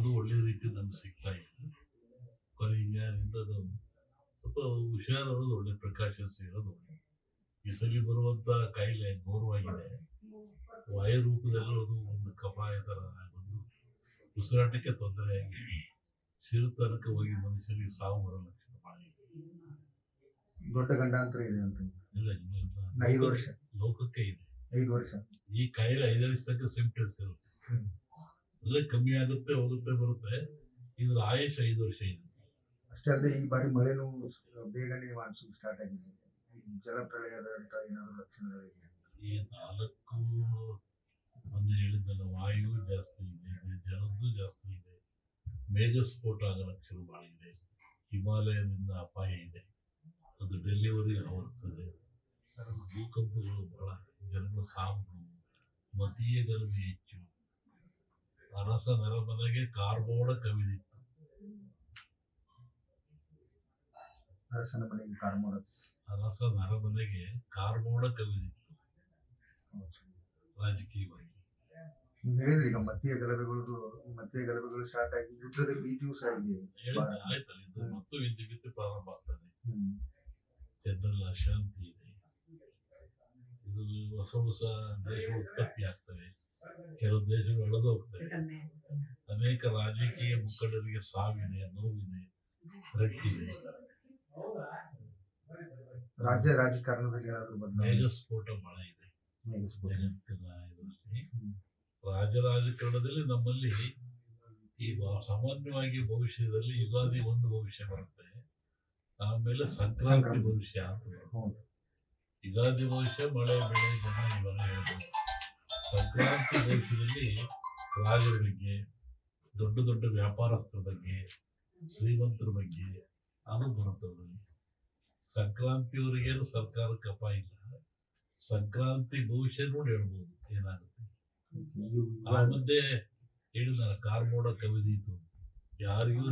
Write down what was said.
ಅದು ಒಳ್ಳೆ ರೀತಿ ನಮ್ಗೆ ಸಿಗ್ತಾ ಇತ್ತು ಕೊನೆಯಿಂದ ಅದು ಸ್ವಲ್ಪ ಹುಷಾರೋದು ಒಳ್ಳೆ ಪ್ರಿಕಾಷನ್ಸ್ ಇರೋದು. ಒಳ್ಳೆ ಈ ಸರಿ ಬರುವಂತ ಕಾಯಿಲೆ ಗೌರವಾಗಿದೆ ವಾಯು ರೂಪದಲ್ಲಿ ಅದು ಒಂದು ಕಪಾಯ ಥರ ಬಂದು ಉಸಿರಾಟಕ್ಕೆ ತೊಂದರೆ ಆಗಿ ಸಿರುತನಕ ಹೋಗಿ ಮನುಷ್ಯರಿಗೆ ಸಾವು ಬರೋ ಲಕ್ಷಣ ಇದೆ. ದೊಡ್ಡ ಗಂಡಾಂತರ ಇದೆ ಅಂತ. ಇಲ್ಲ. ಐದು ವರ್ಷ. ಲೋಕಕ್ಕೆ ಇದೆ. ಐದು ವರ್ಷ. ಈ ಕಾಯಿಲೆ ಐದು ತನಕ ಸಿಂಪ್ಟಮ್ಸ್ ಇರುತ್ತೆ. ಅಂದ್ರೆ ಕಮ್ಮಿ ಆಗುತ್ತೆ ಹೋಗುತ್ತೆ ಬರುತ್ತೆ. ಇದ್ರ ಆಯುಷ ಐದು ವರ್ಷ ಇದೆ. ಅಷ್ಟೇ ಅಲ್ಲದೆ ಈ ಬಾರಿ ಮಳೆನೂ ಬೇಗನೆ ಮಾನ್ಸೂನ್ ಸ್ಟಾರ್ಟ್ ಆಗಿದೆ. ಜಲಪ್ರಳಯದಂತ ಏನಾದ್ರು ಲಕ್ಷಣಗಳಿದೆ ಈ ನಾಲ್ಕು ಮೊನ್ನೆ ಹೇಳಿದ್ದಲ್ಲ ವಾಯು ಜಾಸ್ತಿ ಇದೆ ಜಲದ್ದು ಜಾಸ್ತಿ ಇದೆ. ಮೇಘಸ್ಫೋಟ ಆಗೋ ಲಕ್ಷಣ ಭಾಳ ಇದೆ. ಹಿಮಾಲಯದಿಂದ ಅಪಾಯ ಇದೆ. ಅದು ಡೆಲಿವರಿ ಆವರಿಸ್ತದೆ ಭೂಕಂಪಗಳು ಬಹಳ ಜನರ ಸಾವು ಮತೀಯ ಗರ್ಭೆ ಹೆಚ್ಚು. ಅರಸ ನರಮನೆಗೆ ಕಾರ್ಬೋಡ ಕವಿದಿತ್ತು. ಅರಸನ ಮನೆಗೆ ಕಾರ್ಬೋಡ. ಅರಸ ನರಮನೆಗೆ ಕಾರ್ಬೋಡ ಕವಿದಿತ್ತು. ರಾಜಕೀಯವಾಗಿ. ನೀವು ಹೇಳಿದ್ರಿ ಈಗ ಮತೀಯ ಗಲಭೆಗಳು ಮತೀಯ ಗಲಭೆಗಳು ಸ್ಟಾರ್ಟ್ ಆಗಿ ಯುದ್ಧದ ಭೀತಿಯೂ ಸಹ ಇದೆ. ಹೇಳಿದ್ರೆ ಆಯ್ತಲ್ಲ ಇದು ಮತ್ತು ವಿದ್ಯುತ್ ಪ್ರಾರಂಭ ಆಗ್ತದೆ. ಜನರಲ್ಲಿ ಅಶಾಂತಿ ಇದೆ. ಇದು ಹೊಸ ಹೊಸ ದೇಶ ಉತ್ಪತ್ತಿ ಆಗ್ತವೆ ಕೆಲವು ದೇಶಗಳು ಎಳೆದು ಹೋಗ್ತವೆ ಅನೇಕ ರಾಜಕೀಯ ಮುಖಂಡರಿಗೆ ಸಾವಿದೆ ನೋವಿದೆ ರಟ್ಟಿದೆ. ರಾಜ್ಯ ರಾಜಕಾರಣದಲ್ಲಿ ಸ್ಫೋಟ ಮೇಘಸ್ಫೋಟ ಬಹಳ ಇದೆ. ರಾಜ್ಯ ಜಗತ್ತಿನ ಇದರಲ್ಲಿ. ರಾಜಕಾರಣದಲ್ಲಿ ನಮ್ಮಲ್ಲಿ ಈ ಸಾಮಾನ್ಯವಾಗಿ ಭವಿಷ್ಯದಲ್ಲಿ ಯುಗಾದಿ ಒಂದು ಭವಿಷ್ಯ ಬರುತ್ತೆ. ಆಮೇಲೆ ಸಂಕ್ರಾಂತಿ. ಭವಿಷ್ಯ ಅಂತ. ಯುಗಾದಿ ಭವಿಷ್ಯ ಮಳೆ ಬೆಳೆ ಜನ ಇವಾಗ ಸಂಕ್ರಾಂತಿ ಭವಿಷ್ಯದಲ್ಲಿ ರಾಜರ ಬಗ್ಗೆ ದೊಡ್ಡ ದೊಡ್ಡ ವ್ಯಾಪಾರಸ್ಥರ ಬಗ್ಗೆ, ಶ್ರೀಮಂತರ ಬಗ್ಗೆ ಅದು ಬರುತ್ತೆ ಅದರಲ್ಲಿ ಸಂಕ್ರಾಂತಿಯವರಿಗೇನು ಸರ್ಕಾರ ಅಪಾಯ ಇಲ್ಲ. ಸಂಕ್ರಾಂತಿ ಭವಿಷ್ಯ ನೋಡಿ ಹೇಳ್ಬೋದು, ಏನಾಗುತ್ತೆ. ಆ ಮಧ್ಯೆ ಹೇಳಿದ ಕಾರ್ಮೋಡ ಕವಿದೀತು. ಯಾರಿಗೂ